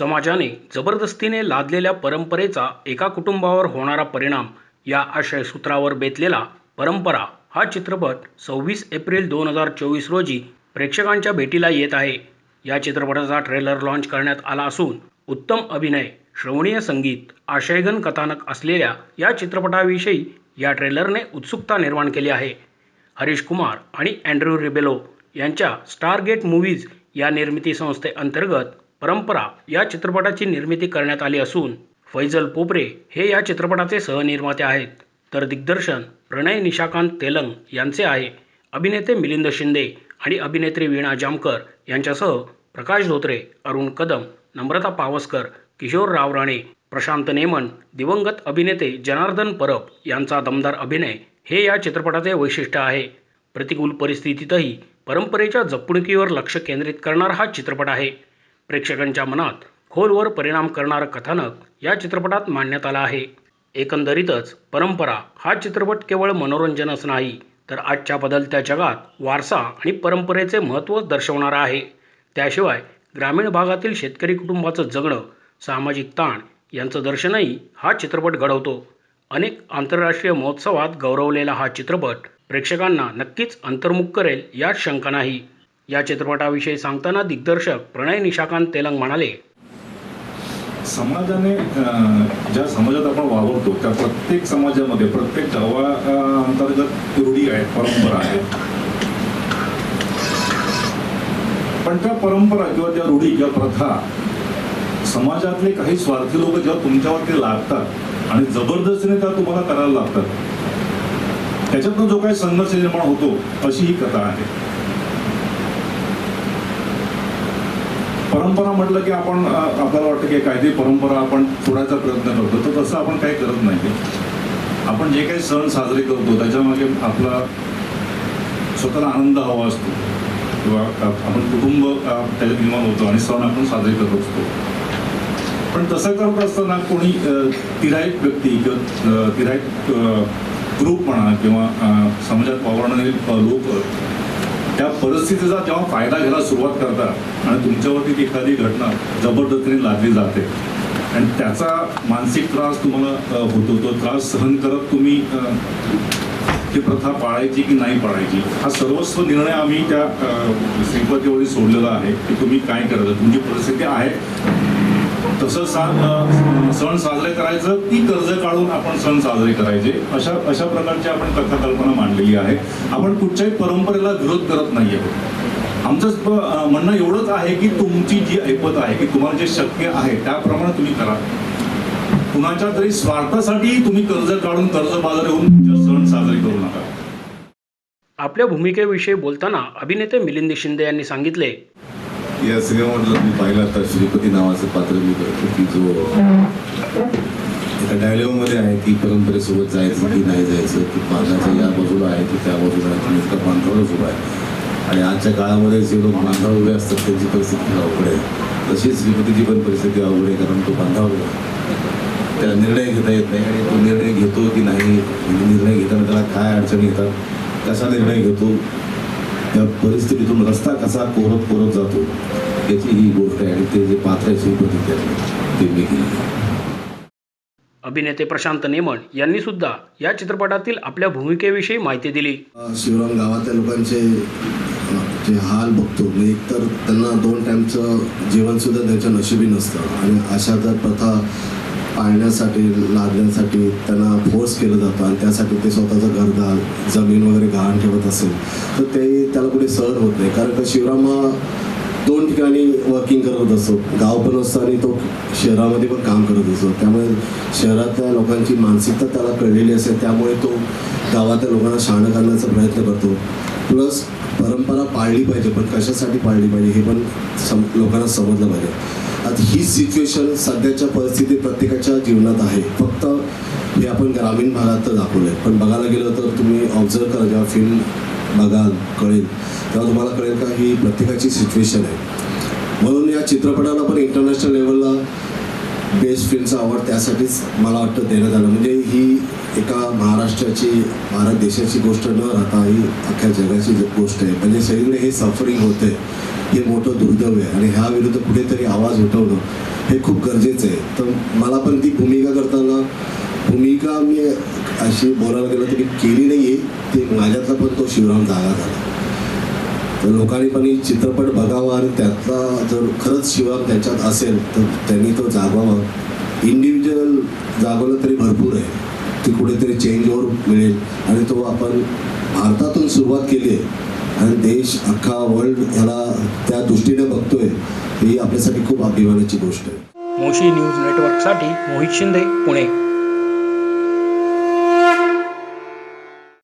समाजाने जबरदस्तीने लादलेल्या परंपरेचा एका कुटुंबावर होणारा परिणाम या आशयसूत्रावर बेतलेला परंपरा हा चित्रपट सव्वीस एप्रिल दोन हजार चोवीस रोजी प्रेक्षकांच्या भेटीला येत आहे. या चित्रपटाचा ट्रेलर लॉन्च करण्यात आला असून उत्तम अभिनय श्रवणीय संगीत आशयघन कथानक असलेल्या या चित्रपटाविषयी या ट्रेलरने उत्सुकता निर्माण केली आहे. हरीश कुमार आणि अँड्र्यू रिबेलो यांच्या स्टारगेट मूव्हीज या निर्मिती संस्थेअंतर्गत परंपरा या चित्रपटाची निर्मिती करण्यात आली असून फैजल पोपरे हे या चित्रपटाचे सहनिर्माते आहेत. तर दिग्दर्शन प्रणय निशाकांत तेलंग यांचे आहे. अभिनेते मिलिंद शिंदे आणि अभिनेत्री वीणा जामकर यांच्यासह प्रकाश धोत्रे अरुण कदम नम्रता पावसकर किशोर राव राणे प्रशांत नेमन दिवंगत अभिनेते जनार्दन परब यांचा दमदार अभिनय हे या चित्रपटाचे वैशिष्ट्य आहे. प्रतिकूल परिस्थितीतही परंपरेच्या जपणुकीवर लक्ष केंद्रित करणारा हा चित्रपट आहे. प्रेक्षकांच्या मनात खोलवर परिणाम करणारं कथानक या चित्रपटात मांडण्यात आलं आहे. एकंदरीतच परंपरा हा चित्रपट केवळ मनोरंजनच नाही तर आजच्या बदलत्या जगात वारसा आणि परंपरेचे महत्त्व दर्शवणारा आहे. त्याशिवाय ग्रामीण भागातील शेतकरी कुटुंबाचं जगणं सामाजिक ताण यांचं दर्शनही हा चित्रपट घडवतो. अनेक आंतरराष्ट्रीय महोत्सवात गौरवलेला हा चित्रपट प्रेक्षकांना नक्कीच अंतर्मुख करेल यात शंका नाही. या चित्रपटाविषयी सांगताना दिग्दर्शक प्रणय निशाकांत तेलंग म्हणाले समाजाने ज्या समाजात आपण वावरतो त्या प्रत्येक समाजामध्ये प्रत्येक गावा अंतर्गत रूढी आहेत परंपरा आहेत. पण त्या परंपरा किंवा त्या रूढी किंवा प्रथा समाजातले काही स्वार्थी लोक जेव्हा तुमच्यावरती लागतात आणि जबरदस्तीने त्या तुम्हाला करायला लागतात त्याच्यातून जो काही संघर्ष निर्माण होतो अशी ही कथा आहे. परंपरा म्हटलं की आपण आपल्याला वाटतं की कायदे परंपरा आपण सोडायचा प्रयत्न करतो तर तसं आपण काही करत नाही. आपण जे काही सण साजरे करतो त्याच्यामागे आपला स्वतःला आनंद हवा असतो. किंवा आपण कुटुंब त्याच्यात निर्माण होतो आणि सण आपण साजरे करत असतो. पण तसं करत असताना कोणी अ, तिराईत व्यक्ती किंवा अ, तिराईत ग्रुप म्हणा किंवा समाजात वावरणारे लोक त्या परिस्थितीचा तेव्हा फायदा घ्यायला सुरुवात करतात. आणि तुमच्यावरती ती एखादी घटना जबरदस्तीने लादली जाते. आणि त्याचा मानसिक त्रास तुम्हाला होतो. तो त्रास सहन करत तुम्ही ती प्रथा पाळायची की नाही पाळायची? हा सर्वस्व निर्णय आम्ही त्या श्रीपतीवरती सोडलेला आहे की तुम्ही काय करायचं तुमची परिस्थिती आहे. तसं सा सण साजरे करायचं ती कर्ज काढून आपण सण साजरे करायचे. अशा अशा प्रकारची आपण कथा कल्पना मांडलेली आहे. आपण कुठच्याही परंपरेला विरोध करत नाही आहोत आमचं म्हणणं एवढंच आहे की तुमची जी ऐपत आहे की तुम्हाला जे शक्य आहे त्याप्रमाणे तुम्ही करा. कुणाच्या तरी स्वार्थासाठी तुम्ही कर्ज काढून कर्ज बाजार होऊन सण साजरे करू नका. आपल्या भूमिकेविषयी बोलताना अभिनेते मिलिंद शिंदे यांनी सांगितले या सिनेमामधलं मी पाहिला आता श्रीपती नावाचं पात्र मी करतो की जो एका डायलॉगमध्ये आहे की परंपरेसोबत जायचं की नाही जायचं की पाण्याचं या बाजूला आहे की त्या बाजूला आहे तुम्ही बांधावरच उभा आहे. आणि आजच्या काळामध्ये जे लोक बांधावर उभे असतात त्यांची परिस्थिती अवघड आहे. तशीच श्रीपतीची पण परिस्थिती अवघड आहे कारण तो बांधावर त्या त्याला निर्णय घेता येत नाही आणि तो निर्णय घेतो की नाही निर्णय घेताना त्याला काय अडचणी येतात कसा निर्णय घेतो त्या परिस्थितीतून रस्ता कसा कोरत कोरत जातो याची ही गोष्ट आहे. आणि ते जे पात्र आहे ते मी अभिनेते प्रशांत नेमण यांनी सुद्धा या चित्रपटातील आपल्या भूमिकेविषयी माहिती दिली. शिवराम गावातल्या लोकांचे जे हाल बघतो म्हणजे एकतर त्यांना दोन टाईमचं जेवणसुद्धा त्यांच्या नशिबी नसतं. आणि अशा जर प्रथा पाळण्यासाठी लादण्यासाठी त्यांना फोर्स केलं जातं आणि त्यासाठी ते स्वतःचं घरदार जमीन वगैरे गहाण ठेवत असेल तर ते त्याला कुठे सहन होत नाही. कारण का शिवराम हा दोन ठिकाणी वर्किंग करत असतो. गाव पण असतो आणि तो शहरामध्ये पण काम करत असतो. त्यामुळे शहरातल्या लोकांची मानसिकता त्याला कळलेली असते त्यामुळे तो गावातल्या लोकांना शहाणं करण्याचा प्रयत्न करतो. प्लस परंपरा पाळली पाहिजे पण कशासाठी पाळली पाहिजे हे पण सम लोकांना समजलं पाहिजे. ही सिच्युएशन सध्याच्या परिस्थिती प्रत्येकाच्या जीवनात आहे. फक्त हे आपण ग्रामीण भागात तर दाखवलं आहे पण बघायला गेलं तर तुम्ही ऑब्झर्व करा जेव्हा फिल्म बघाल कळेल तेव्हा तुम्हाला कळेल का ही प्रत्येकाची सिच्युएशन आहे. म्हणून या चित्रपटाला पण इंटरनॅशनल लेवलला बेस्ट फिल्मचा अवॉर्ड त्यासाठीच मला वाटतं देण्यात आलं. म्हणजे ही एका महाराष्ट्राची भारत देशाची गोष्ट न राहता ही अख्ख्या जगाची गोष्ट आहे. म्हणजे सगळीकडे हे सफरिंग आहे हे मोठं दुर्दैव आहे. आणि ह्या विरुद्ध कुठेतरी आवाज उठवणं हे खूप गरजेचं आहे. तर मला पण ती भूमिका करताना भूमिका मी अशी बोलायला गेलं तरी केली नाही आहे ती माझ्यातला पण तो शिवराम जागा झाला. लोकांनी पण चित्रपट बघावा आणि त्यातला जर खरंच शिवराम त्याच्यात असेल तर त्यांनी तो जागवावा. इंडिव्हिज्युअल जागवलं तरी भरपूर आहे. ती कुठेतरी चेंज ओव्हर मिळेल. आणि तो आपण भारतातून सुरुवात केली आहे. आणि देश अख्खा वर्ल्ड ह्याला त्या दृष्टीने बघतोय ही आपल्यासाठी खूप अभिमानाची गोष्ट आहे. मोशी न्यूज नेटवर्कसाठी मोहित शिंदे पुणे.